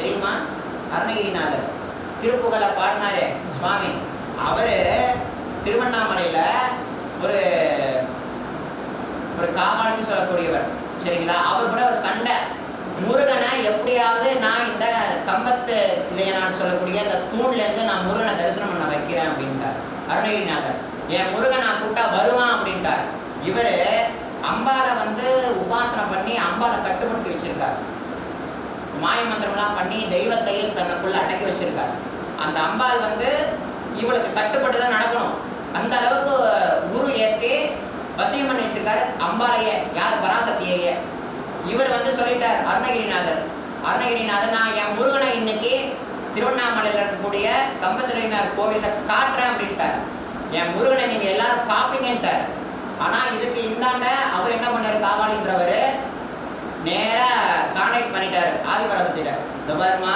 தெரியுமா? அருணகிரிநாதர். திருப்புகழை பாடினாரு. சுவாமி அவரு திருவண்ணாமலையில ஒரு ஒரு காவாளின்னு சொல்லக்கூடியவர். சரிங்களா? அவர் கூட ஒரு சண்டை. முருகனை எப்படியாவது நான் இந்த கம்பத்து இல்லையா நான் சொல்லக்கூடிய இந்த தூண்ல இருந்து நான் முருகனை தரிசனம் பண்ண வைக்கிறேன் அப்படின்ட்டார் அருணகிரிநாதர். என் முருகன் நான் கூட்டா வருவான்? அப்படின்ட்டார். இவரு அம்பாலை வந்து உபாசனை பண்ணி அம்பாலை கட்டுப்படுத்தி வச்சிருக்காரு. மாய மந்திரம்லாம் பண்ணி தெய்வத்தையும் தன்னுக்குள்ள அடக்கி வச்சிருக்காரு. அந்த அம்பாள் வந்து இவளுக்கு கட்டுப்பட்டு தான் நடக்கணும். அந்த அளவுக்கு குரு ஏற்றி வசியம் பண்ணி வச்சிருக்காரு. அம்பாலைய யார் பராசக்தியைய? இவர் வந்து சொல்லிட்டார் அருணகிரிநாதர். அருணகிரிநாதர் நான் என் முருகனை இன்னைக்கு திருவண்ணாமலையில் இருக்கக்கூடிய கம்பத்திரினார் கோவிலில் காட்டுறேன் அப்படின்ட்டார். என் முருகனை நீங்கள் எல்லாரும் பார்ப்பீங்கன்ட்டார். ஆனால் இதுக்கு இந்தாண்ட அவர் என்ன பண்ணார்? காவாலின்றவர் நேராக கான்டாக்ட் பண்ணிட்டாரு ஆதிபராசத்திட்ட இந்த பாருமா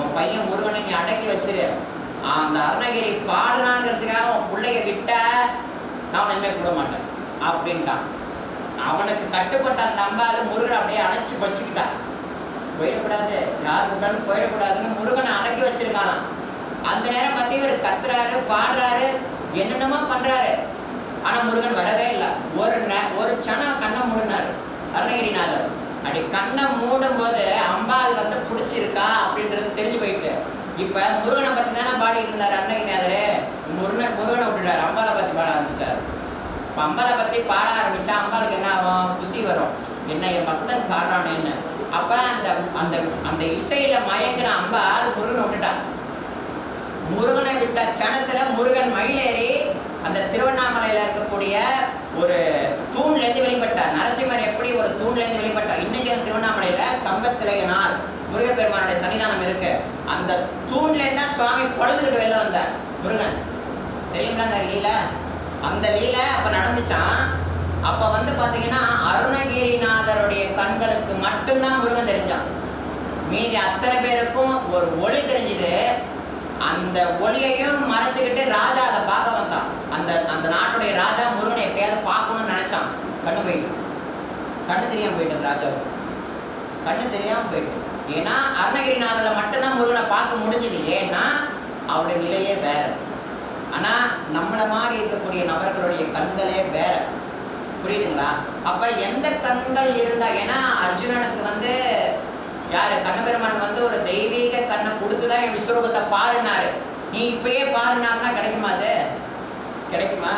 உன் பையன் முருகனை நீ அடக்கி வச்சிரு. அந்த அருணகிரி பாடுறானுங்கிறதுக்காக உன் பிள்ளைய விட்ட நான் உன்னை கூட மாட்டேன் அப்படின்ட்டான். அவனுக்கு கட்டுப்பட்ட அந்த அம்பாள் முருகனை அப்படியே அணைச்சி வச்சுக்கிட்டான் போயிடக்கூடாது யார் கூட்டாலும் போயிடக்கூடாதுன்னு முருகனை அடக்கி வச்சிருக்கானாம். அந்த நேரம் பார்த்து இவர் கத்துறாரு பாடுறாரு என்னென்னமோ பண்ணுறாரு ஆனால் முருகன் வரவே இல்லை. ஒரு ந ஒரு சனம் கண்ணை மூடினாரு அருணகிரிநாதர். அப்படி கண்ணை மூடும் போது அம்பாள் வந்து பிடிச்சிருக்கா அப்படின்றது தெரிஞ்சு போயிட்டு. இப்ப முருகனை பத்தி தானே பாடிட்டு இருந்தாரு அருணகிரிநாதரு முருகன் முருகனை விட்டுட்டாரு. அம்பாளை பத்தி பாட ஆரம்பிச்சிட்டாரு. இப்ப அம்பாளை பத்தி பாட ஆரம்பிச்சா அம்பாளுக்கு என்ன ஆகும்? குசி வரும். என்ன என் பக்தன் பாடுறானேன்னு அப்ப அந்த அந்த அந்த இசையில மயங்கின அம்பாள் முருகனை விட்டுட்டா. முருகனை விட்ட சனத்துல முருகன் மயிலேறி அந்த திருவண்ணாமலையில இருக்கக்கூடிய ஒரு தூண்ல இருந்து வெளிப்பட்டார் நரசிம்மர் எப்படி ஒரு தூண்ல இருந்து வெளிப்பட்டார் இன்னைக்கு அந்த திருவண்ணாமலையில கம்பத்திலையனார் முருகப்பெருமானுடைய சன்னிதானம் இருக்கு. அந்த தூண்ல இருந்தா சுவாமி பொழுதுகிட்டு வெளில வந்தார் முருகன். தெரியுங்களா அந்த லீலை? அந்த லீலை அப்ப நடந்துச்சான் அப்ப வந்து பாத்தீங்கன்னா அருணகிரிநாதருடைய கண்களுக்கு மட்டும்தான் முருகன் தெரிஞ்சான். மீதி அத்தனை பேருக்கும் ஒரு ஒளி தெரிஞ்சுது. அந்த ஒளியையும் மறைச்சிக்கிட்டு ராஜா அதை பார்க்க வந்தான் அந்த அந்த நாட்டுடைய ராஜா முருகனை எப்படியாவது பார்க்கணும்னு நினைச்சான் கண்ணு போயிட்டு கண்ணு தெரியாமல் போயிட்டோம் ராஜாவுக்கு கண்ணு தெரியாமல் போயிட்டோம். ஏன்னா அருணகிரிநாதரில் மட்டும்தான் முருகனை பார்க்க முடிஞ்சது. ஏன்னா அவருடைய நிலையே வேற. ஆனால் நம்மளை மாதிரி இருக்கக்கூடிய நபர்களுடைய கண்களே வேற. புரியுதுங்களா? அப்போ எந்த கண்கள் இருந்தால் ஏன்னா அர்ஜுனனுக்கு வந்து யார்? கண்ணபெருமான் வந்து ஒரு தெய்வீக கண்ணை கொடுத்து தான் என் விஸ்வரூபத்தை பாருனாரு நீ இப்பயே பாருனாருன்னா கிடைக்குமா அது? கிடைக்குமா?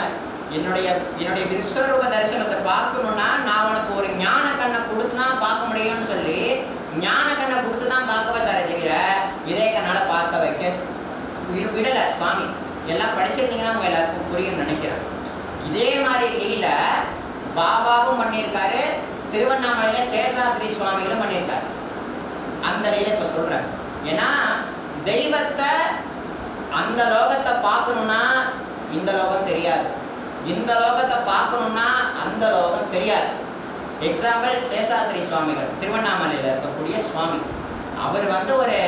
என்னுடைய என்னுடைய விஸ்வரூப தரிசனத்தை பார்க்கணும்னா நான் உனக்கு ஒரு ஞான கண்ணை கொடுத்து தான் பார்க்க முடியும்னு சொல்லி ஞான கண்ணை கொடுத்து தான் பார்க்க வச்சாரே தவிர இதே கண்ணால் பார்க்க வைக்க விடலை சுவாமி. எல்லாம் படிச்சிருந்தீங்கன்னா உங்க எல்லாருக்கும் புரியும்னு நினைக்கிறேன். இதே மாதிரி லீல பாபாவும் பண்ணியிருக்காரு திருவண்ணாமலையில சேஷாத்ரி சுவாமிகளும் பண்ணியிருக்காரு. அந்த லீல இப்போ சொல்கிறேன் ஏன்னா தெய்வத்தை அந்த லோகத்தை பார்க்கணும்னா இந்த லோகம் தெரியாது. இந்த லோகத்தை பார்க்கணும்னா அந்த லோகம் தெரியாது. எக்ஸாம்பிள் சேஷாத்ரி சுவாமிகள் திருவண்ணாமலையில் இருக்கக்கூடிய சுவாமி. அவர் வந்து ஒரு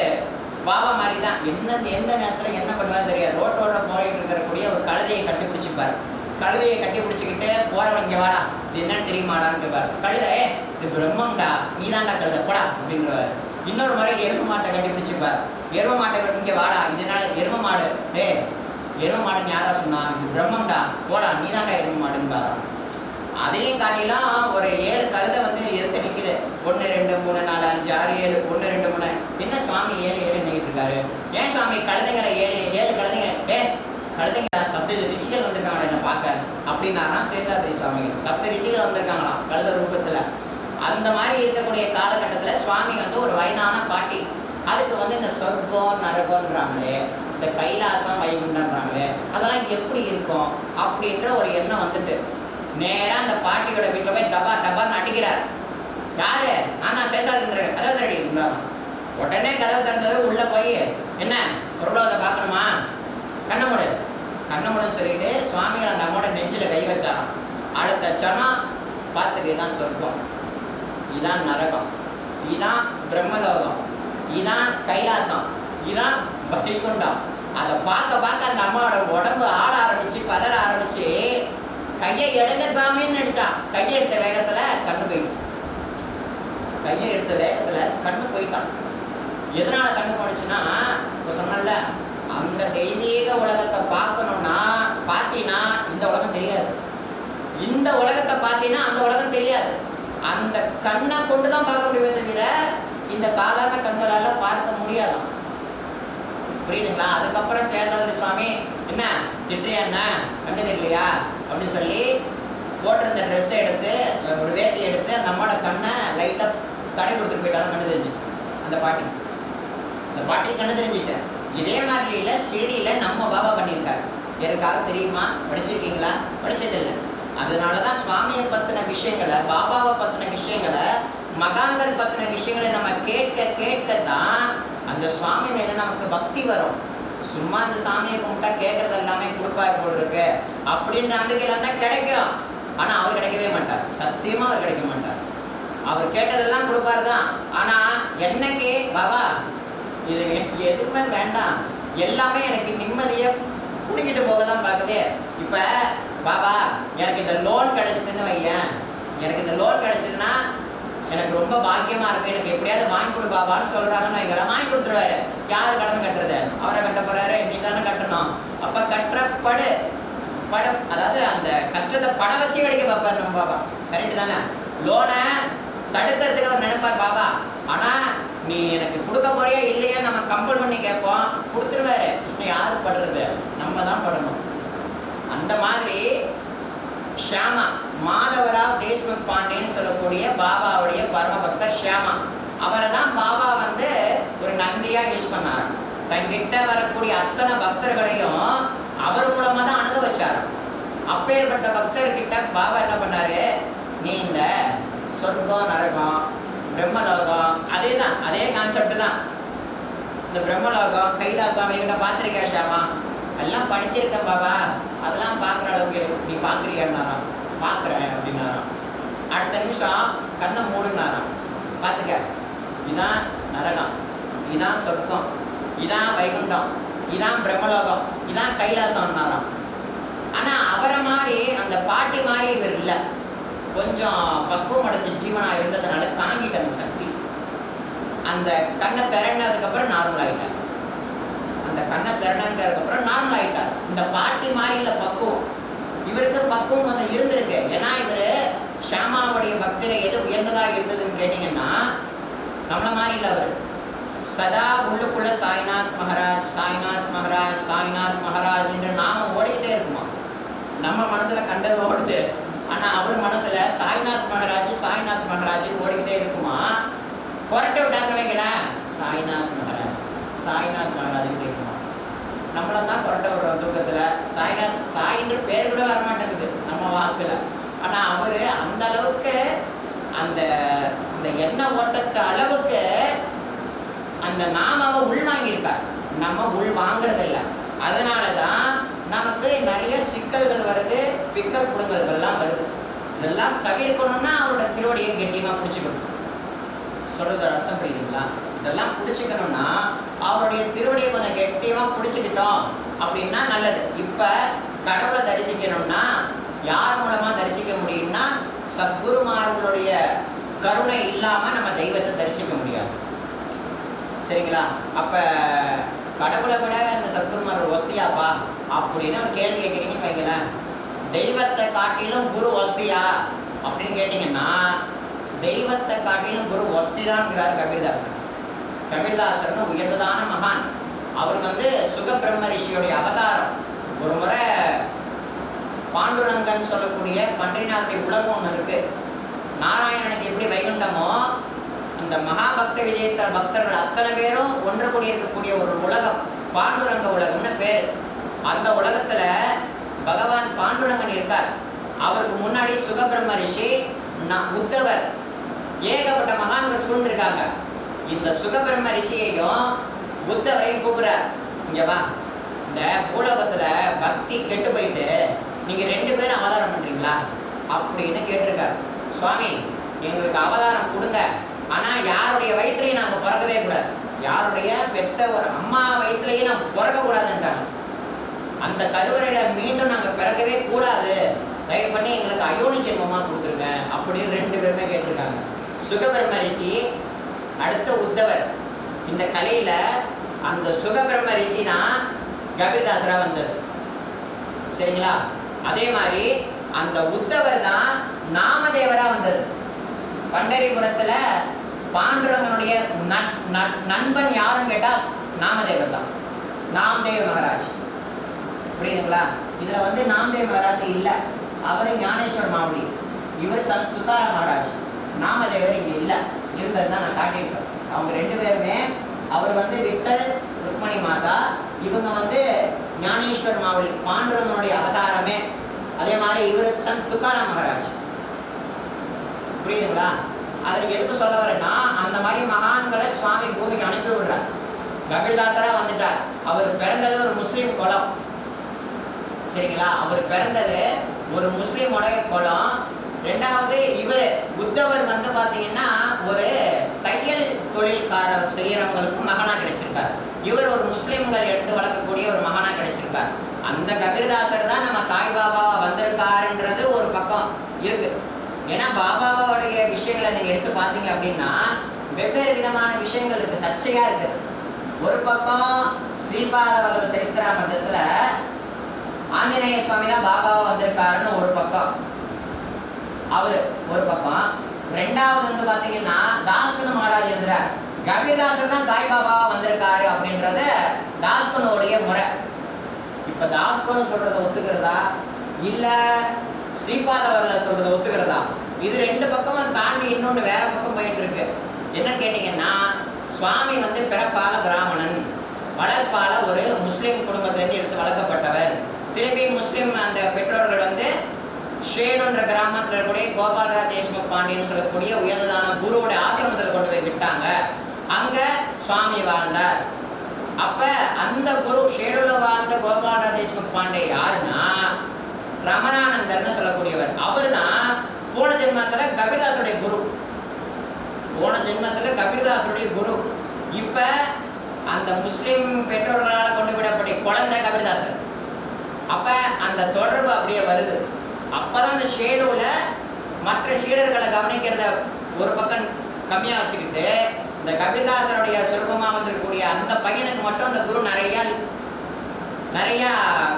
பாபா மாதிரி தான் என்ன எந்த நேரத்தில் என்ன பண்ணுவாரு தெரியாது. ரோட்டோட போயிட்டு இருக்கக்கூடிய ஒரு கழுதையை கட்டிப்பிடிச்சிப்பார் கழுதையை கட்டி பிடிச்சிக்கிட்டு போறவன் இங்கே வாடா. இது என்னன்னு தெரியுமாடான்னு கேட்பார். கழுதை ஏ இது பிரம்மம்டா நீதான்டா கழுத. போடா அப்படின்றவாரு இன்னொரு முறை எரும மாட்டை கட்டி பிடிச்சிப்பார் எரும மாட்டை கட்டி இங்கே வாடா. இதனால எரும மாடு ஏய் எரும மாடுன்னு யாரா சொன்னா? இது பிரம்மம்டா போடா நீதான்டா எரும மாடுன்னு பாரு. அதையும் காட்டிலாம் ஒரு ஏழு கழுதை வந்து எதுக்கு நிற்குது ஒன்று ரெண்டு மூணு நாலு அஞ்சு ஆறு ஏழு ஒன்று ரெண்டு மூணு. என்ன சுவாமி ஏழு ஏழு நினைக்கிட்டு இருக்காரு ஏன் சுவாமி கழுதைங்களை ஏழு ஏழு கழுதைங்க ஏ கழுதைங்க சப்த ரிஷிகள் வந்திருக்காங்களா என்ன பார்க்க? அப்படின்னாராம் சேஷாத்ரி சுவாமிகள். சப்த ரிஷிகள் வந்திருக்காங்களாம் கழுத ரூபத்தில்? அந்த மாதிரி இருக்கக்கூடிய காலகட்டத்தில் சுவாமி வந்து ஒரு வயதான பாட்டி. அதுக்கு வந்து இந்த சொர்க்கம் நரகம்ன்றாங்களே இந்த கைலாசம் வைகுண்டன்றாங்களே அதெல்லாம் எப்படி இருக்கும் அப்படின்ற ஒரு எண்ணம் வந்துட்டு. நேராக அந்த பாட்டியோட வீட்டில் போய் டபா டபான்னு அடிக்கிறார். யாரு? நான் தான் சேஷாதிந்திரன் கதவு தரடி உடனே கதவு திறந்தது உள்ளே போய் என்ன? சொர்லோகத்தை பார்க்கணுமா? கண்ணை கண்ணமுடன் சொல்லிட்டு சுவாமிகள் அந்த அம்மோட நெஞ்சில் கை வச்சாராம். அடுத்த சனம் பார்த்துக்கு இதான் சொர்க்கம். இதான் நரகம். இதான் பிரம்மலோகம். இதான் கைலாசம். இதான் வைகுண்டம் அதை பார்க்க பார்க்க அந்த அம்மாவோட உடம்பு ஆட ஆரம்பிச்சு பதற ஆரம்பிச்சு கையை எடுங்க சாமின்னு நடிச்சான் கையை எடுத்த வேகத்துல கண்ணு போயிட்டு கையை எடுத்த வேகத்துல கண்ணு போயிட்டான். எதனால கண்ணு போனுச்சுன்னா இப்போ சொன்னல அந்த தெய்வீக உலகத்தை பார்க்கணும்னா பார்த்தீங்கன்னா இந்த உலகம் தெரியாது. இந்த உலகத்தை பார்த்தீங்கன்னா அந்த உலகம் தெரியாது. அந்த கண்ணை கொண்டு தான் பார்க்க முடியுமே தவிர இந்த சாதாரண கண்களால் பார்க்க முடியாதான். புரியுதுங்களா? அதுக்கப்புறம் சேதாதிரி சுவாமி என்ன? திட்டுறியா என்ன? கண்ணு தெரியலையா அப்படின்னு சொல்லி போட்டிருந்த ட்ரெஸ்ஸை எடுத்து ஒரு வேட்டி எடுத்து அந்த அம்மாவோட கண்ணை லைட்டாக தடை கொடுத்துட்டு போயிட்டாலும் கண்ணு தெரிஞ்சுட்டு அந்த பாட்டி. அந்த பாட்டி கண்ணு தெரிஞ்சுட்டேன். இதே மாதிரியில் ஷிரடியில் நம்ம பாபா பண்ணியிருக்காரு. யாருக்காக தெரியுமா? படிச்சிருக்கீங்களா? படித்ததில்லை அதனால தான் சுவாமியை பற்றின விஷயங்களை பாபாவை பற்றின விஷயங்களை மகான்கள் பற்றின விஷயங்களை நம்ம கேட்க கேட்க தான் அந்த சுவாமி மேலே நமக்கு பக்தி வரும். சும்மா அந்த சாமியை கும்பிட்டா கேட்கறது எல்லாமே கொடுப்பார் போல் இருக்கு அப்படின்ற நம்பிக்கையில் வந்தால் கிடைக்கும். ஆனால் அவர் கிடைக்கவே மாட்டார். சத்தியமாக அவர் கிடைக்க மாட்டார். அவர் கேட்டதெல்லாம் கொடுப்பாரு தான். ஆனால் என்னைக்கு பாபா இது எனக்கு எதுவுமே வேண்டாம். எல்லாமே எனக்கு நிம்மதியை பிடிக்கிட்டு போக தான் பார்க்குது. இப்போ பாபா எனக்கு இந்த லோன் கிடைச்சதுன்னு வையேன். எனக்கு இந்த லோன் கிடைச்சதுன்னா எனக்கு ரொம்ப பாக்கியமா இருக்கு. எனக்கு எப்படியாவது வாங்கி கொடு பாபான்னு சொல்கிறாங்கன்னு வைங்களேன் வாங்கி கொடுத்துருவாரு யார் கடன் கட்டுறது? அவரை கட்ட போறாரு. நீ தானே கட்டணும். அப்ப கட்டுற படம் பட அதாவது அந்த கஷ்டத்தை படம் வச்சு கிடைக்க பார்ப்பாரு நம்ம பாபா. கரெக்ட் தானே? லோனை தடுக்கிறதுக்கு அவர் நினைப்பார் பாபா. ஆனா நீ எனக்கு கொடுக்க போறியா இல்லையா நம்ம கம்பல் பண்ணி கேட்போம். கொடுத்துருவாரு. யாரு படுறது? நம்ம தான் படணும். அந்த மாதிரி ஷியாமா மாதவராவ் தேஷ்முக் பாண்டேன்னு சொல்லக்கூடிய பாபாவுடைய பரம பக்தர் ஷியாமா. அவரை தான் பாபா வந்து ஒரு நந்தியா யூஸ் பண்ணார். தன்கிட்ட வரக்கூடிய அத்தனை பக்தர்களையும் அவர் மூலமாக தான் அணுக வச்சார். அப்பேற்பட்ட பக்தர்கிட்ட பாபா என்ன பண்ணாரு? நீ இந்த சொர்க்கம் நரகம் பிரம்மலோகம் அதே தான் அதே கான்செப்ட் தான். இந்த பிரம்மலோகம் கைலாசம் இவங்க பார்த்துருக்கேன் ஷியாமா? எல்லாம் படிச்சிருக்கேன் பாபா. அதெல்லாம் பார்க்குற அளவுக்கு எனக்கு நீ பார்க்குறியான்னாராம் பார்க்குறேன் அப்படின்னாராம். அடுத்த நிமிஷம் கண்ணை மூடுனாராம். பார்த்துக்க. இதான் நரகம். இதான் சொர்க்கம். இதான் வைகுண்டம். இதான் பிரம்மலோகம். இதான் கைலாசம்னாராம். ஆனால் அவரை மாதிரி அந்த பாட்டி மாதிரி இவர் இல்லை. கொஞ்சம் பக்குவம் அடைஞ்ச ஜீவனாக இருந்ததுனால தாங்கிட்ட அந்த சக்தி. அந்த கண்ணை திறனதுக்கப்புறம் நார்மல் ஆகிட்டார் அந்த கண்ணை திறனதுக்கப்புறம் நார்மல் ஆகிட்டார் இந்த பாட்டி மாதிரி இல்லை பக்குவம். இவருக்கு பக்குவம் கொஞ்சம் இருந்திருக்கு. ஏன்னா இவர் ஷாமாவுடைய பக்தியில் எது உயர்ந்ததாக இருந்ததுன்னு கேட்டிங்கன்னா நம்மளை மாதிரி இல்லை அவர். சதா உள்ளுக்குள்ள சாய்நாத் மகாராஜ் சாய்நாத் மகாராஜ் சாய்நாத் மகாராஜ் என்று நாம ஓடிக்கிட்டே இருக்குமா? நம்ம மனசுல கண்டது ஓடுது. ஆனா அவர் மனசுல சாய்நாத் மகாராஜ் சாய்நாத் மகாராஜ் ஓடிக்கிட்டே இருக்குமா? புரட்ட விட்டாருன்னு வைங்களேன். சாய்நாத் மகாராஜ் சாய்நாத் மகாராஜ் கேட்குமா நம்மள தான் புரட்ட விடுறோம் தூக்கத்துல. சாய்நாத் சாயின்ற பேர் கூட வரமாட்டேங்குது நம்ம வாக்குல. ஆனா அவரு அந்த அளவுக்கு அந்த அந்த எண்ண ஓட்டத்து அளவுக்கு அந்த நாமாவை உள்வாங்கியிருக்கார் நம்ம உள் வாங்குறதில்ல. இல்லை அதனால தான் நமக்கு நிறைய சிக்கல்கள் வருது பிக்கல் புடுங்கல்கள்லாம் வருது. இதெல்லாம் தவிர்க்கணும்னா அவரோட திருவடியை கெட்டியமாக பிடிச்சிக்கணும். சொல்றது அர்த்தம் புரியுதுங்களா? இதெல்லாம் பிடிச்சிக்கணும்னா அவருடைய திருவடியை கொஞ்சம் கெட்டியமாக பிடிச்சிக்கிட்டோம் அப்படின்னா நல்லது. இப்போ கடவுளை தரிசிக்கணும்னா யார் மூலமாக தரிசிக்க முடியும்னா சத்குருமார்களுடைய கருணை இல்லாமல் நம்ம தெய்வத்தை தரிசிக்க முடியாது. சரிங்களா? அப்போ கடவுளை விட இந்த சத்குருமார்கள் ஒஸ்தியாப்பா அப்படின்னு ஒரு கேள்வி கேட்குறீங்கன்னு வைங்களேன். தெய்வத்தை காட்டிலும் குரு ஒஸ்தியா? அப்படின்னு கேட்டிங்கன்னா தெய்வத்தை காட்டிலும் குரு ஒஸ்திதான்ங்கிறார் கபீர்தாசன் கபீர்தாசர்னு உயர்ந்ததான மகான். அவர் வந்து சுகபிரம்ம ரிஷியுடைய அவதாரம். ஒரு முறை பாண்டுரங்கன் சொல்லக்கூடிய பன்றிநாளுடைய உலகம் ஒன்று இருக்கு. நாராயணனுக்கு எப்படி வைகுண்டமோ அந்த மகாபக்த விஜயத்தர பக்தர்கள் அத்தனை பேரும் ஒன்று கூடி இருக்கக்கூடிய ஒரு உலகம் பாண்டுரங்க உலகம்னு பேர். அந்த உலகத்தில் பகவான் பாண்டுரங்கன் இருக்கார். அவருக்கு முன்னாடி சுகபிரம்ம ரிஷி ந- உத்தவர் ஏகப்பட்ட மகான்கள் சூழ்ந்திருக்காங்க. இந்த சுகபிரம்ம ரிஷியையும் புத்தவரையும் கூப்பிடுறார். இங்க வா. இந்த பூலோகத்துல பக்தி கெட்டு போயிட்டு நீங்க ரெண்டு பேரும் அவதாரம் பண்றீங்களா? அப்படின்னு கேட்டிருக்காரு. சுவாமி எங்களுக்கு அவதாரம் கொடுங்க. ஆனா யாருடைய வயிற்றுலையும் நாங்க பிறக்கவே கூடாது. யாருடைய பெத்த ஒரு அம்மா வயிற்றுலையே நாம் பிறக்க அந்த கருவறையில மீண்டும் நாங்க பிறக்கவே கூடாது. தயவு பண்ணி எங்களுக்கு அயோனி ஜென்மமா கொடுத்துருங்க அப்படின்னு ரெண்டு பேருமே கேட்டிருக்காங்க. சுகபிரம்ம ரிஷி அடுத்த உத்தவர். இந்த கலையில அந்த சுகபிரம்ம ரிஷி தான் கபீர்தாசரா வந்தது. சரிங்களா? அதே மாதிரி அந்த உத்தவர் தான் நாமதேவரா வந்தது. பண்டரிபுரத்துல பாண்டுரங்கனுடைய நட்- நண்பன் யாருன்னு கேட்டா நாமதேவர் தான். நாம்தேவ் மகாராஜ். புரியுதுங்களா? இதுல வந்து நாம்தேவ் மகாராஜ் இல்லை. அவரு ஞானேஸ்வர் மாவுடி இவர் சத் துதார மகாராஜ். நாமதேவர் இங்க இல்லை. இருந்தது தான் நான் காட்டியிருக்கேன். அவங்க ரெண்டு பேருமே அவர் வந்து விட்டல் ருக்மணி மாதா இவங்க வந்து ஞானேஸ்வர் மாவுளி பாண்டுரங்கனுடைய அவதாரமே. அதே மாதிரி இவர் சன் துக்காராம் மகாராஜ். புரியுதுங்களா? அதில் எதுக்கு சொல்ல வரேன்னா அந்த மாதிரி மகான்களை சுவாமி பூமிக்கு அனுப்பி விடுறார். கபில்தாசராக வந்துட்டார். அவர் பிறந்தது ஒரு முஸ்லீம் குலம். சரிங்களா? அவர் பிறந்தது ஒரு முஸ்லீமோட குலம். ரெண்டாவது இவர் புத்தவர் வந்து பார்த்தீங்கன்னா தொழில்காரர் செய்யறவங்களுக்கு மகனா கிடைச்சிருக்கார். இவர் ஒரு முஸ்லீம்கள் எடுத்து வளர்க்கக்கூடிய ஒரு மகனா கிடைச்சிருக்கார். அந்த கபீர்தாசர் தான் நம்ம சாய்பாபாவாக வந்திருக்காருன்றது ஒரு பக்கம் இருக்கு. ஏன்னா பாபாவோடைய விஷயங்களை நீங்க எடுத்து பார்த்தீங்க அப்படின்னா வெவ்வேறு விதமான விஷயங்கள் இருக்கு. சர்ச்சையா இருக்கு. ஒரு பக்கம் ஸ்ரீபாத வல்லப சரித்திராமிரதத்துல ஆஞ்சநேய சுவாமி தான் பாபாவா வந்திருக்காருன்னு ஒரு பக்கம். அவரு ஒரு பக்கம். ரெண்டாவது வந்து பாத்தீங்கன்னா தாசன மகாராஜ் எழுதுறார். கபீர்தாசர் தான் சாய்பாபா வந்திருக்காரு அப்படின்றத தாஸ்கனுடைய முறை. இப்ப தாஸ்கனு சொல்றதை ஒத்துக்கிறதா? இல்ல ஸ்ரீபாதவர்ல சொல்றதை ஒத்துக்கிறதா? இது ரெண்டு பக்கமும் தாண்டி இன்னொன்னு வேற பக்கம் போயிட்டு இருக்கு. என்னன்னு கேட்டீங்கன்னா சுவாமி வந்து பிறப்பால பிராமணன் வளர்ப்பால ஒரு முஸ்லீம் குடும்பத்திலேருந்து எடுத்து வளர்க்கப்பட்டவர். திருப்பி முஸ்லீம் அந்த பெற்றோர்கள் வந்து ஷேடுன்ற கிராமத்தில் இருக்கக்கூடிய கோபால்ராஜ் தேஷ்முக் பாண்டியன்னு சொல்லக்கூடிய உயர்ந்ததான குருவோட ஆசிரமத்தில் கொண்டு போய் விட்டாங்க. அங்க சுவாமி வாழ்ந்தார். அப்ப அந்த குரு ஷேடுல வாழ்ந்த கோபால்ராஜ் தேஷ்முக் பாண்டே யாருன்னா ரமணானந்தர்னு சொல்லக்கூடியவர். அவர் தான் போன ஜென்மத்துல கபீர்தாசருடைய குரு. போன ஜென்மத்துல கபீர்தாசருடைய குரு. இப்ப அந்த முஸ்லிம் பெற்றோர்களால் கொண்டு விடப்பட்ட குழந்தை கபீர்தாசர் அப்ப அந்த தொடர்பு அப்படியே வருது. அப்பதான் அந்த ஷேடுல மற்ற சீடர்களை கவனிக்கிறத ஒரு பக்கம் கம்மியா வச்சுக்கிட்டு இந்த கபீர்தாசருடைய சொருபமாக வந்திருக்கக்கூடிய அந்த பையனுக்கு மட்டும் அந்த குரு நிறைய நிறைய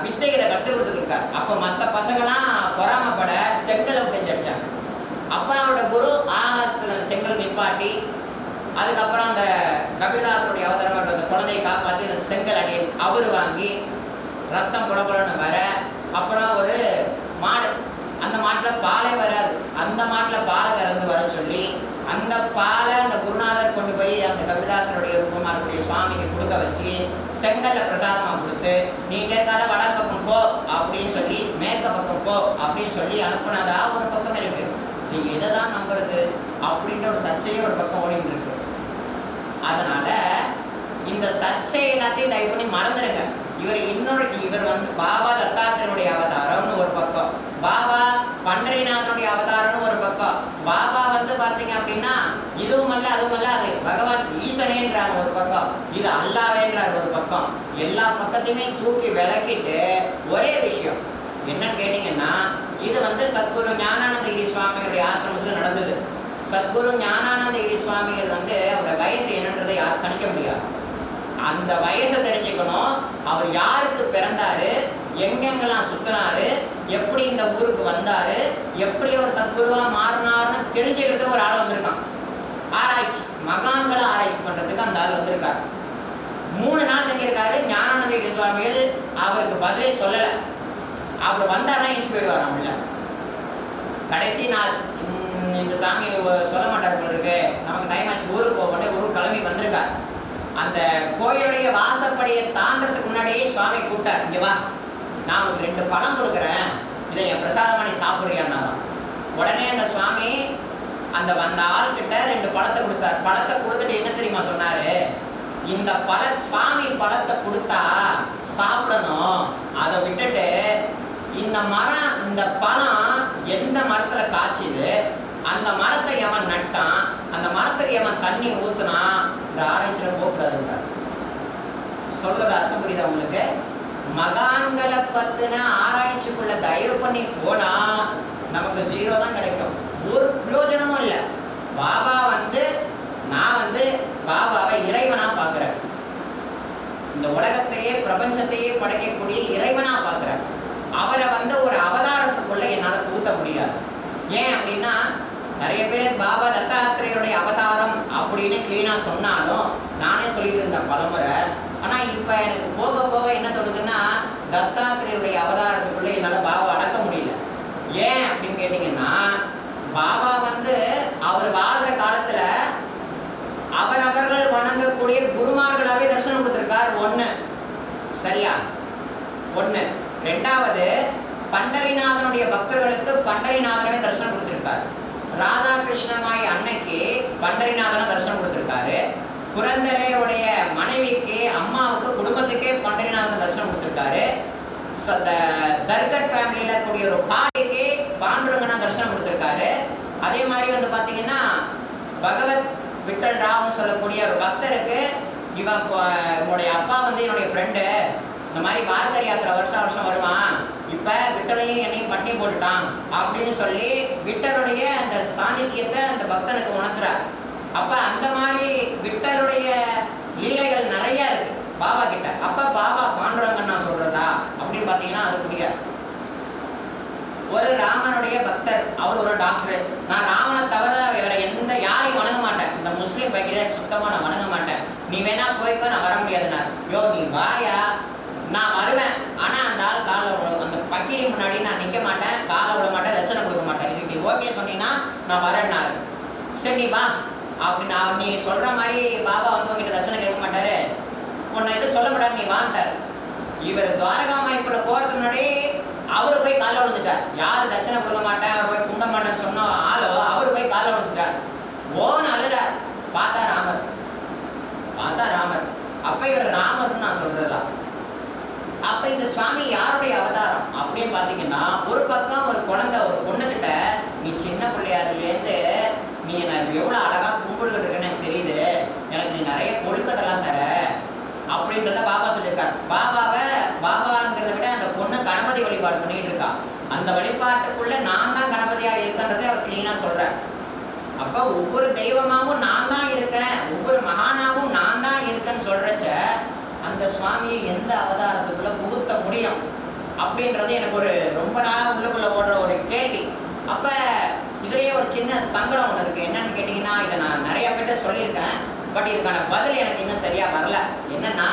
வித்தைகளை கற்றுக் கொடுத்துருக்கார் அப்போ மற்ற பசங்களாம் பொறாமப்பட செங்கலை விட்டு அடிச்சாங்க அப்போ அவரோட குரு ஆகாசத்தில் அந்த செங்கல் நிப்பாட்டி அதுக்கப்புறம் அந்த கபீர்தாசருடைய அவதாரம் இருக்க அந்த குழந்தையை காப்பாற்றி அந்த செங்கல் அடி அவர் வாங்கி ரத்தம் புடபுடன்னு வர அப்புறம் ஒரு மாடு. அந்த மாட்டில் பாலே வராது. அந்த மாட்டில் பாலை கறந்து வர சொல்லி அந்த பாலை அந்த குருநாதர் கொண்டு போய் அந்த கபிதாசனுடைய ரூபமாக இருக்கக்கூடிய சுவாமிக்கு கொடுக்க வச்சு செங்கல்ல பிரசாதமாக கொடுத்து நீங்க இருக்காத வட பக்கம் போ அப்படின்னு சொல்லி மேற்க பக்கம் போ அப்படின்னு சொல்லி அனுப்புனதா ஒரு பக்கம் இருக்கு. நீங்க இதை தான் நம்புறது அப்படின்ற ஒரு சர்ச்சையே ஒரு பக்கம் ஓடிட்டு இருக்கு. அதனால இந்த சர்ச்சை எல்லாத்தையும் தயவு பண்ணி மறந்துடுங்க இவர் இன்னொரு இவர் வந்து பாபா தத்தாத்திரனுடைய அவதாரம்னு ஒரு பக்கம். பாபா பண்டரிநாதனுடைய அவதாரம்னு ஒரு பக்கம். பாபா வந்து பார்த்தீங்க அப்படின்னா இதுவும் அல்ல அதுவும் அல்ல அது பகவான் ஈசனேன்றாங்க ஒரு பக்கம். இது அல்லாவேன்றார் ஒரு பக்கம். எல்லா பக்கத்தையுமே தூக்கி விளக்கிட்டு ஒரே விஷயம். என்னன்னு கேட்டிங்கன்னா இது வந்து சத்குரு ஞானானந்தகிரி சுவாமிகளுடைய ஆசிரமத்தில் நடந்தது. சத்குரு ஞானானந்தகிரி சுவாமிகள் வந்து அவரோட வயசு என்னன்றதை யார் கணிக்க முடியாது. அந்த வயசை தெரிஞ்சுக்கணும். அவர் யாருக்கு பிறந்தாரு? எங்கெங்கெல்லாம் சுத்தினாரு? எப்படி இந்த ஊருக்கு வந்தாரு? எப்படி அவர் சத்குருவா மாறினார்னு தெரிஞ்சுக்கிறதுக்கு ஒரு ஆள் வந்திருக்கான். ஆராய்ச்சி மகான்களை ஆராய்ச்சி பண்றதுக்கு அந்த ஆள் வந்திருக்காரு. மூணு நாள் தங்கியிருக்காரு ஞானானந்த சுவாமிகள். அவருக்கு பதிலே சொல்லலை. அவர் வந்தாருன்னா இன்ச்சு வராமல கடைசி நாள். இந்த- இந்த சாமி சொல்ல மாட்டார் இருக்கு. நமக்கு டைம் ஆச்சு ஊருக்கு போகணும் ஊருக்கு கிளம்பி வந்திருக்கார். அந்த கோயிலுடைய வாசப்படியை தாண்டறதுக்கு முன்னாடியே சுவாமி கூப்பிட்டார். இங்கே வா. நான் உனக்கு ரெண்டு பழம் கொடுக்குறேன். இதை என் பிரசாதமா நீ சாப்பிட்றியான்னாராம். உடனே அந்த சுவாமி அந்த வந்த ஆள்கிட்ட ரெண்டு பழத்தை கொடுத்தார். பழத்தை கொடுத்துட்டு என்ன தெரியுமா சொன்னார்? இந்த பழ சுவாமி பழத்தை கொடுத்தா சாப்பிடணும். அதை விட்டுட்டு இந்த மரம் இந்த பழம் எந்த மரத்தில் காய்ச்சிது? அந்த மரத்தை எவன் நட்டான் அந்த மரத்துக்கு எவன் தண்ணி ஊத்துனா இந்த ஆராய்ச்சியில போகக்கூடாதுன்றார் சொல்றதோட அர்த்தம் புரியுதா உங்களுக்கு? மகான்களை பத்தின ஆராய்ச்சிக்குள்ள தயவு பண்ணி போனா நமக்கு ஜீரோ தான் கிடைக்கும். ஒரு பிரயோஜனமும் இல்லை. பாபா வந்து நான் வந்து பாபாவை இறைவனா பார்க்குறேன். இந்த உலகத்தையே பிரபஞ்சத்தையே படைக்கக்கூடிய இறைவனா பார்க்குறேன். அவரை வந்து ஒரு அவதாரத்துக்குள்ள என்னால் புகுத்த முடியாது. ஏன் அப்படின்னா நிறைய பேர் பாபா தத்தாத்திரையருடைய அவதாரம் அப்படின்னு க்ளீனாக சொன்னாலும் நானே சொல்லிட்டு இருந்தேன் பலமுறை. ஆனால் இப்போ எனக்கு போக போக என்ன தோணுதுன்னா தத்தாத்திரையருடைய அவதாரத்துக்குள்ளே என்னால் பாபா அடக்க முடியல. ஏன் அப்படின்னு கேட்டிங்கன்னா பாபா வந்து அவர் வாழ்கிற காலத்தில் அவரவர்கள் வணங்கக்கூடிய குருமார்களாகவே தரிசனம் கொடுத்துருக்கார். ஒன்று சரியா? ஒன்று ரெண்டாவது பண்டரிநாதனுடைய பக்தர்களுக்கு பண்டரிநாதனவே தரிசனம் கொடுத்துருக்கார். ராதாகிருஷ்ணமாய் அன்னைக்கு பண்டரிநாதனை தரிசனம் கொடுத்துருக்காரு. புரந்தரையுடைய மனைவிக்கு அம்மாவுக்கு குடும்பத்துக்கே பண்டரிநாதன் தரிசனம் கொடுத்துருக்காரு. த- தர்கட் ஃபேமிலியில் இருக்கக்கூடிய ஒரு பாட்டிக்கு பாண்டுரங்கனா தரிசனம் கொடுத்துருக்காரு. அதே மாதிரி வந்து பார்த்தீங்கன்னா பகவத் விட்டல் ராவ்னு சொல்லக்கூடிய ஒரு பக்தருக்கு இவன் இப்போ உன்னுடைய அப்பா வந்து என்னுடைய ஃப்ரெண்டு இந்த மாதிரி வார்க்கரி யாத்திரை வருஷம் வருஷம் வருவான் இப்போ விட்டலையும் என்னையும் பட்டி போட்டுட்டான் அப்படின்னு சொல்லி விட்டலுடைய அந்த சாநித்தியத்தை அந்த பக்தனுக்கு உணர்த்துறார். அப்ப அந்த மாதிரி விட்டலுடைய லீலைகள் நிறைய இருக்கு பாபா கிட்ட. அப்ப பாபா பாண்டுரங்கன் நான் சொல்றதா? அப்படின்னு பார்த்தீங்கன்னா அது முடியாது. ஒரு ராமனுடைய பக்தர் அவர் ஒரு டாக்டர். நான் ராமனை தவிர இவரை எந்த யாரையும் வணங்க மாட்டேன். இந்த முஸ்லீம் பைக்கிற சுத்தமா நான் வணங்க மாட்டேன். நீ வேணா போய்க்கோ நான் வர முடியாதுன்னா யோ நீ வாயா? நான் வருவேன். ஆனா அந்த ஆள் காலில் விழ- முன்னாடி நான் நிற்க மாட்டேன் காலை விட மாட்டேன் தட்சணை கொடுக்க மாட்டேன். இதுக்கு நீ ஓகே சொன்னீங்கன்னா நான் வரேன்னாரு சரி நீ வா. அப்படி நான் நீ சொல்ற மாதிரி பாபா வந்து உங்ககிட்ட தட்சணை கேட்க மாட்டாரு. உன்னை எதுவும் சொல்ல மாட்டாரு நீ வான்ட்டார். இவர் துவாரகாமாய்க்குள்ள போகிறதுக்கு முன்னாடி அவர் போய் காலை விழுந்துட்டார். யார் தட்சணை கொடுக்க மாட்டேன் அவர் போய் குண்ட மாட்டேன்னு சொன்னோம் ஆளோ அவர் போய் காலைல விழுந்துட்டார். ஓன்னு அழுறார் பார்த்தா ராமர். பார்த்தா ராமர். அப்ப இவர் ராமர்னு நான் சொல்றதா? அப்ப இந்த சுவாமி யாருடைய அவதாரம்? அப்படின்னு பாத்தீங்கன்னா ஒரு பக்கம் ஒரு குழந்தை ஒரு பொண்ணுகிட்ட நீ சின்ன பிள்ளையாருலேருந்து நீ எனக்கு எவ்வளவு அழகா கும்பிட்டுக்கிட்டு இருக்கேன்னு எனக்கு தெரியுது. எனக்கு நீ நிறைய கொழுக்கட்டெல்லாம் தர. அப்படின்றத பாபா சொல்லியிருக்காரு. பாபாவை பாபாங்கிறத விட அந்த பொண்ணு கணபதி வழிபாடு பண்ணிட்டு இருக்கா. அந்த வழிபாட்டுக்குள்ள நான் தான் கணபதியா இருக்கன்றதை அவர் கிளீனா சொல்றார். அப்ப ஒவ்வொரு தெய்வமாவும் நான் தான் இருக்கேன். ஒவ்வொரு மகானாவும் நான் தான் இருக்கேன்னு சொல்றச்ச அந்த சுவாமியை எந்த அவதாரத்துக்குள்ள புகுத்த முடியும்? அப்படின்றது எனக்கு ஒரு ரொம்ப நாளாக உள்ளுக்குள்ள ஓடுற ஒரு கேள்வி. அப்ப இதுலயே ஒரு சின்ன சங்கடம் ஒன்று இருக்கு. என்னன்னு கேட்டீங்கன்னா இதை நான் நிறைய பேர்ட்ட சொல்லியிருக்கேன். பட் இதுக்கான பதில் எனக்கு இன்னும் சரியா வரல. என்னன்னா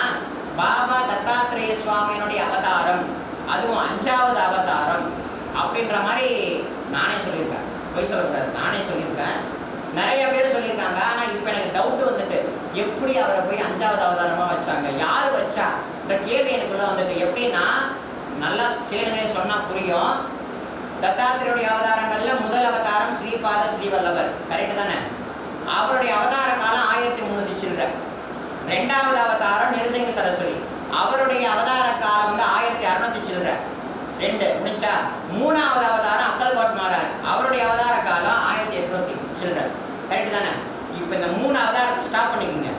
பாபா தத்தாத்திரேய சுவாமியினுடைய அவதாரம் அதுவும் அஞ்சாவது அவதாரம் அப்படின்ற மாதிரி நானே சொல்லியிருக்கேன். பொய் சொல்லக்கூடாது. நானே சொல்லியிருக்கேன். நிறைய பேர் சொல்லியிருக்காங்க. ஆனால் இப்போ எனக்கு டவுட் வந்துட்டு எப்படி அவரை போய் அஞ்சாவது அவதாரமாக வச்சாங்க? யார் வச்சா? இந்த கேள்வி எனக்குள்ள வந்துட்டு எப்படின்னா நல்லா கேளுங்க சொன்னால் புரியும். தத்தாத்திரையுடைய அவதாரங்களில் முதல் அவதாரம் ஸ்ரீபாத ஸ்ரீவல்லவர். கரெக்டு தானே? அவருடைய அவதார காலம் ஆயிரத்தி முந்நூற்றி சில்லற. ரெண்டாவது அவதாரம் நிருசிங்க சரஸ்வதி. அவருடைய அவதார காலம் வந்து ஆயிரத்தி அறுநூத்தி சில்லற. ரெண்டு முடிச்சா மூணாவது அவதாரம் அக்கல்கோட் மகாராஜ். அவருடைய அவதார காலம் ஆயிரத்தி எட்நூத்தி சில்லற. கரெக்ட் தானே? இப்போ இந்த மூணு அவதாரத்தை ஸ்டாப் பண்ணிக்கோங்க.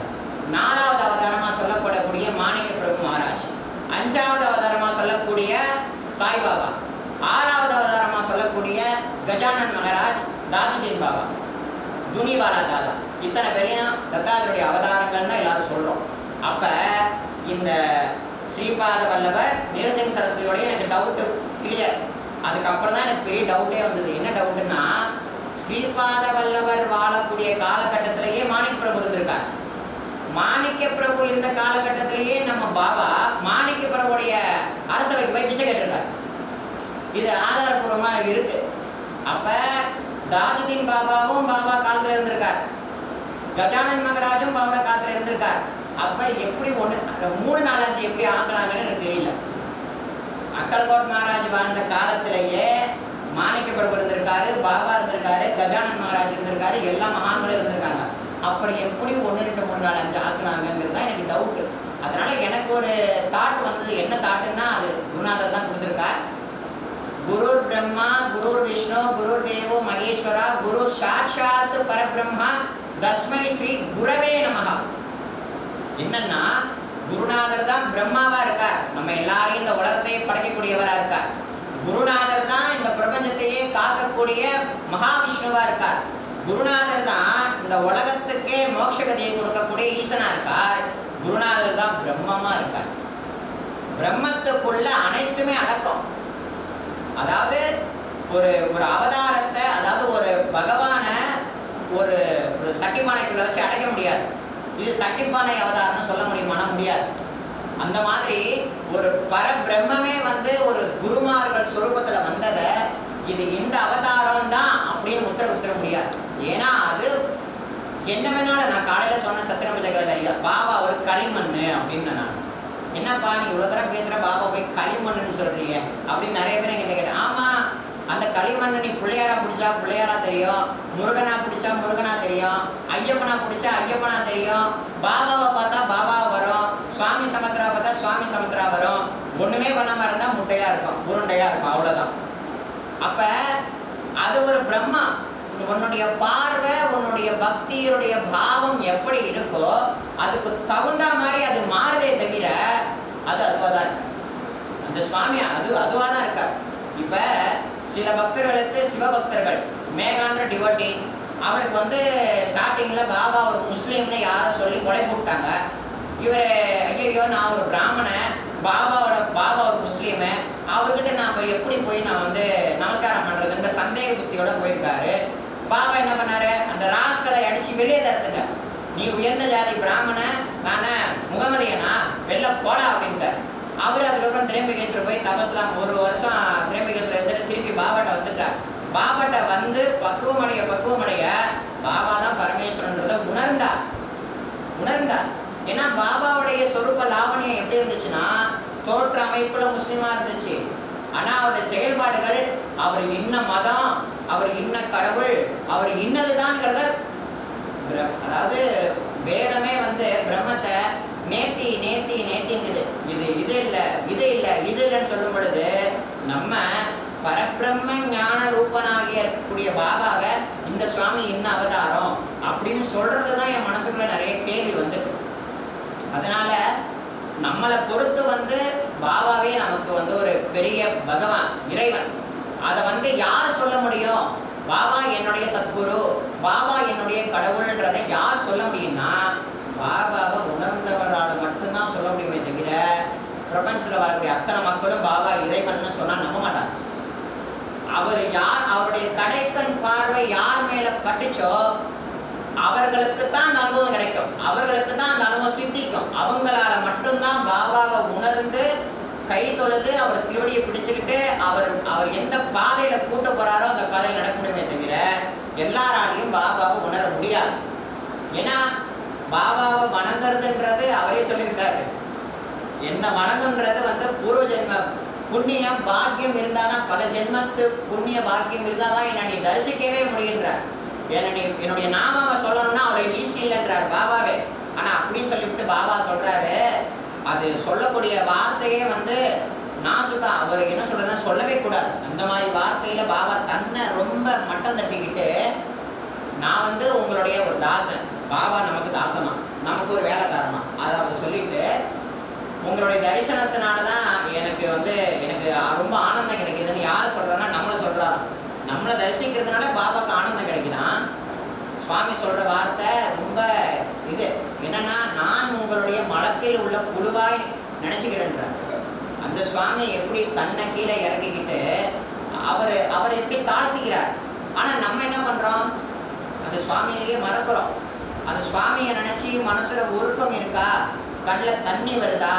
நாலாவது அவதாரமாக சொல்லப்படக்கூடிய மாணிக்க பிரபு மகாராஜ் அஞ்சாவது அவதாரமாக சொல்லக்கூடிய சாய்பாபா ஆறாவது அவதாரமாக சொல்லக்கூடிய கஜானன் மகாராஜ் ராஜுதீன் பாபா துணிவாலா தாதா. இத்தனை பேரையும் தத்தாதருடைய அவதாரங்கள் தான் எல்லாரும் சொல்கிறோம் அப்போ இந்த ஸ்ரீபாத வல்லவர் நிரசிங் சரஸ்வதியோட எனக்கு டவுட்டு கிளியர் அதுக்கப்புறம் தான் எனக்கு பெரிய டவுட்டே வந்தது. என்ன டவுட்டுன்னா ஸ்ரீபாத வல்லவர் வாழக்கூடிய காலகட்டத்திலேயே மாணிக்க பிரபு இருந்திருக்கார். மாணிக்க பிரபு இருந்த காலகட்டத்திலேயே நம்ம பாபா மாணிக்க பிரபுடைய அரசவைக்கு போய் பிச்சை கேட்டிருக்கார். இது ஆதாரபூர்வமா இருக்கு. அப்ப தாஜுதீன் பாபாவும் பாபா காலத்துல இருந்திருக்கார். கஜானன் மகராஜும் பாபா காலத்துல இருந்திருக்கார். அப்ப எப்படி ஒண்ணு மூணு நாலஞ்சு எப்படி ஆக்கலாங்கன்னு எனக்கு தெரியல. அக்கல்கோட் மகாராஜ் வாழ்ந்த காலத்திலேயே மாணிக்க பிரபு இருந்திருக்காரு பாபா இருந்திருக்காரு கஜானன் மகாராஜ் இருந்திருக்காரு எல்லா மகான்களும் இருந்திருக்காங்க. அப்புறம் எப்படி ஒன்று ரெண்டு மூணு நாள் அஞ்சு ஆக்குனாங்கிறது தான் எனக்கு டவுட்டு அதனால எனக்கு ஒரு தாட் வந்தது. என்ன தாட்டுன்னா அது குருநாதர் தான் கொடுத்துருக்கார். குரு பிரம்மா குரு விஷ்ணு குரு தேவோ மகேஸ்வரா குரு சாட்சாத் பரபிரம்மா தஸ்மை ஸ்ரீ குரவே நமகா என்னன்னா குருநாதர் தான் பிரம்மாவா இருக்கார். நம்ம எல்லாரையும் இந்த உலகத்தையே படைக்கக்கூடியவரா இருக்கார். குருநாதர் தான் இந்த பிரபஞ்சத்தையே காக்கக்கூடிய மகாவிஷ்ணுவா இருக்கார். குருநாதர் தான் இந்த உலகத்துக்கே மோட்சகதியை கொடுக்கக்கூடிய ஈசனா இருக்கார். குருநாதர் தான் பிரம்மமா இருக்கார். பிரம்மத்துக்குள்ள அனைத்துமே அடக்கம். அதாவது ஒரு ஒரு அவதாரத்தை அதாவது ஒரு பகவானை ஒரு ஒரு சட்டிப்பானைக்குள்ள வச்சு அடைக்க முடியாது. இது சட்டிப்பானை அவதாரம்னு சொல்ல முடியுமானா முடியாது. அந்த மாதிரி ஒரு பரபிரம்மே வந்து ஒரு குருமார்கள் சொரூபத்தில் வந்ததை இது இந்த அவதாரம் தான் அப்படின்னு உத்தர உத்தர முடியாது. ஏன்னா அது என்ன வேணாலும் நான் காலையில சொன்ன சத்திரபுஜகல ஐயா பாபா ஒரு களிமண் அப்படின்னு நான். என்னப்பா நீ இவ்வளோ தூரம் பேசுற பாபா போய் களிமண்ணுன்னு சொல்றீங்க அப்படின்னு நிறைய பேர் என்கிட்ட கேட்டேன். ஆமாம் அந்த களிமண் நீ பிள்ளையாரா பிடிச்சா பிள்ளையாரா தெரியும் முருகனா பிடிச்சா முருகனா தெரியும் ஐயப்பனா பிடிச்சா ஐயப்பனா தெரியும் பாபாவை பார்த்தா பாபாவை வரும் சுவாமி சமுத்திரா பார்த்தா சுவாமி சமுத்திரா வரும். ஒண்ணுமே பண்ணாம இருந்தா முட்டையா இருக்கும் உருண்டையா இருக்கும் அவ்வளவுதான். அப்ப அது ஒரு பிரம்மா. உன்னுடைய பார்வை உன்னுடைய பக்தியினுடைய பாவம் எப்படி இருக்கோ அதுக்கு தகுந்த மாதிரி அது மாறுதே தவிர அது அதுவாக தான் இருக்கு. அந்த சுவாமி அது அதுவாக தான் இருக்கார். இப்போ சில பக்தர்களுக்கு சிவபக்தர்கள். மேகான்ற டிவோட்டி அவருக்கு வந்து ஸ்டார்டிங்கில் பாபா ஒரு முஸ்லீம்னு யாரோ சொல்லி கொலை போட்டாங்க. இவர் ஐயோ நான் ஒரு பிராமணன் பாபாவோட பாபா ஒரு முஸ்லீமு அவர்கிட்ட நான் போய் எப்படி போய் நான் வந்து நமஸ்காரம் பண்ணுறதுன்ற சந்தேக புத்தியோட போயிருக்காரு. பாபா என்ன பண்ணாரு? அந்த ராஸ்களை அடித்து வெளியே தரத்துங்க நீ உயர்ந்த ஜாதி பிராமணன் நானே முகமதியனா? வெளில போடா அப்படின்ட்டார். அவர் அதுக்கப்புறம் திரேம்பகேஸ்வரர் போய் தபஸ்லாம் ஒரு வருஷம் திரேம்பகேஸ்வரர் இருந்துட்டு திருப்பி பாபாட்ட வந்துட்டார். பாபாட்ட வந்து பக்குவமடைய பக்குவமடைய பாபா தான் பரமேஸ்வரன்றதை உணர்ந்தார். உணர்ந்தார். ஏன்னா பாபாவுடைய சொரூப லாவணியம் எப்படி இருந்துச்சுன்னா தோற்ற அமைப்புல முஸ்லீமா இருந்துச்சு. ஆனா அவருடைய செயல்பாடுகள் அவர் இன்ன மதம் அவர் இன்ன கடவுள் அவர் இன்னதுதான்ங்கிறத அதாவது வேதமே வந்து பிரம்மத்தை நேத்தி நேத்தி நேத்திங்குது இது இது இல்ல இது இல்ல இது இல்லைன்னு சொல்லும் பொழுது நம்ம பரபிரம்ம ஞான ரூபனாகிய இருக்கக்கூடிய பாபாவை இந்த சுவாமி இன்ன அவதாரம் அப்படின்னு சொல்றது தான் என் மனசுக்குள்ள நிறைய கேள்வி வந்துட்டு அதனால நம்மளை பொறுத்து வந்து பாபாவே நமக்கு வந்து ஒரு பெரிய பகவான் இறைவன். அதை வந்து யார் சொல்ல முடியும்? பாபா என்னுடைய சத்குரு பாபா என்னுடைய கடவுள்ன்றதை யார் சொல்ல முடியும்னா பாபாவை உணர்ந்தவரால் மட்டும்தான் சொல்ல முடியுமே தவிர பிரபஞ்சத்தில் வரக்கூடிய அத்தனை மக்களும் பாபா இறைவன் சொன்னால் நம்ப மாட்டாங்க. அவர் யார் அவருடைய கடைக்கண் பார்வை யார் மேல பட்டுச்சோ அவர்களுக்கு தான் அந்த அனுபவம் கிடைக்கும். அவர்களுக்கு தான் அந்த அனுபவம் சித்திக்கும். அவங்களால மட்டும்தான் பாபாவை உணர்ந்து கை தொழுது அவர் திருவடியை பிடிச்சுக்கிட்டு அவர் அவர் எந்த பாதையில கூட்ட போறாரோ அந்த பாதையில் நடக்க முடியுமே தவிர எல்லாராலையும் பாபாவை உணர முடியாது. ஏன்னா பாபாவை வணங்குறதுன்றது அவரே சொல்லியிருக்காரு. என்ன வணங்குன்றது வந்து பூர்வ ஜென்ம புண்ணியம் பாக்கியம் இருந்தாதான் பல ஜென்மத்து புண்ணிய பாக்கியம் இருந்தாதான் என்னை நீ தரிசிக்கவே முடியுன்றார். என்னை என்னுடைய நாமாவை சொல்லணும்னா அவளை ஈஸி இல்லைன்றார் பாபாவே. ஆனா அப்படின்னு சொல்லிவிட்டு பாபா சொல்றாரு அது சொல்லக்கூடிய வார்த்தையே வந்து நாசுகா அவர் என்ன சொல்றதுன்னா சொல்லவே கூடாது. அந்த மாதிரி வார்த்தையில பாபா தன்னை ரொம்ப மட்டம் தட்டிக்கிட்டு நான் வந்து உங்களுடைய ஒரு தாசன். பாபா நமக்கு தாசனா நமக்கு ஒரு வேலைக்காரனா அதை அவர் சொல்லிட்டு உங்களுடைய தரிசனத்தினால தான் எனக்கு வந்து எனக்கு ரொம்ப ஆனந்தம் கிடைக்குதுன்னு யாரை சொல்கிறான்னா நம்மளை சொல்கிறாராம் நம்மளை தரிசிக்கிறதுனால பாபாக்கு ஆனந்தம் கிடைக்குதான் சுவாமி சொல்கிற வார்த்தை ரொம்ப இது. என்னன்னா நான் உங்களுடைய மலத்தில் உள்ள புழுவாய் நினச்சிக்கிறேன்ற அந்த சுவாமி எப்படி தன்னை கீழே இறக்கிக்கிட்டு அவர் அவர் எப்படி தாழ்த்திக்கிறார்? ஆனால் நம்ம என்ன பண்ணுறோம் அந்த சுவாமியையே மறக்கிறோம். அந்த சுவாமியை நினச்சி மனசுல உருக்கம் இருக்கா? கண்ணில் தண்ணி வருதா?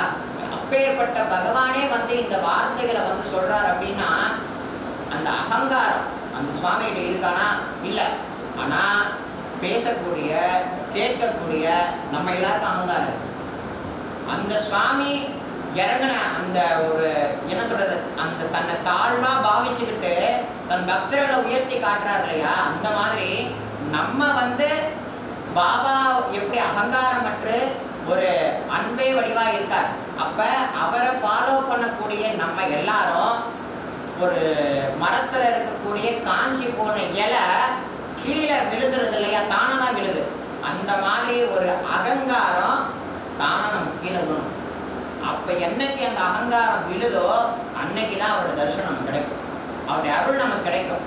அப்பேற்பட்ட பகவானே வந்து இந்த வார்த்தைகளை வந்து சொல்றார் அப்படின்னா அந்த அகங்காரம் அந்த சுவாமிகிட்ட இருக்கானா? இல்லை. ஆனால் பேசக்கூடிய கேட்கக்கூடிய நம்ம எல்லாருக்கும் அகங்காரம் அந்த சுவாமி இறங்கின அந்த ஒரு என்ன சொல்றது? அந்த தன்னை தாழ்வா பாவிச்சுக்கிட்டு தன் பக்தர்களை உயர்த்தி காட்டுறாரு இல்லையா? அந்த மாதிரி நம்ம வந்து பாபா எப்படி அகங்காரமற்று ஒரு அன்பே வடிவாக இருக்கார். அப்போ அவரை ஃபாலோ பண்ணக்கூடிய நம்ம எல்லாரும் ஒரு மரத்தில் இருக்கக்கூடிய காஞ்சி போன இலை கீழே விழுதுறது இல்லையா? தானே தான் விழுது. அந்த மாதிரி ஒரு அகங்காரம் தானே நமக்கு கீழே விழணும் அப்போ என்னைக்கு அந்த அகங்காரம் விழுதோ அன்னைக்கு தான் அவரோட தரிசனம் நமக்கு கிடைக்கும். அவருடைய அருள் நமக்கு கிடைக்கும்.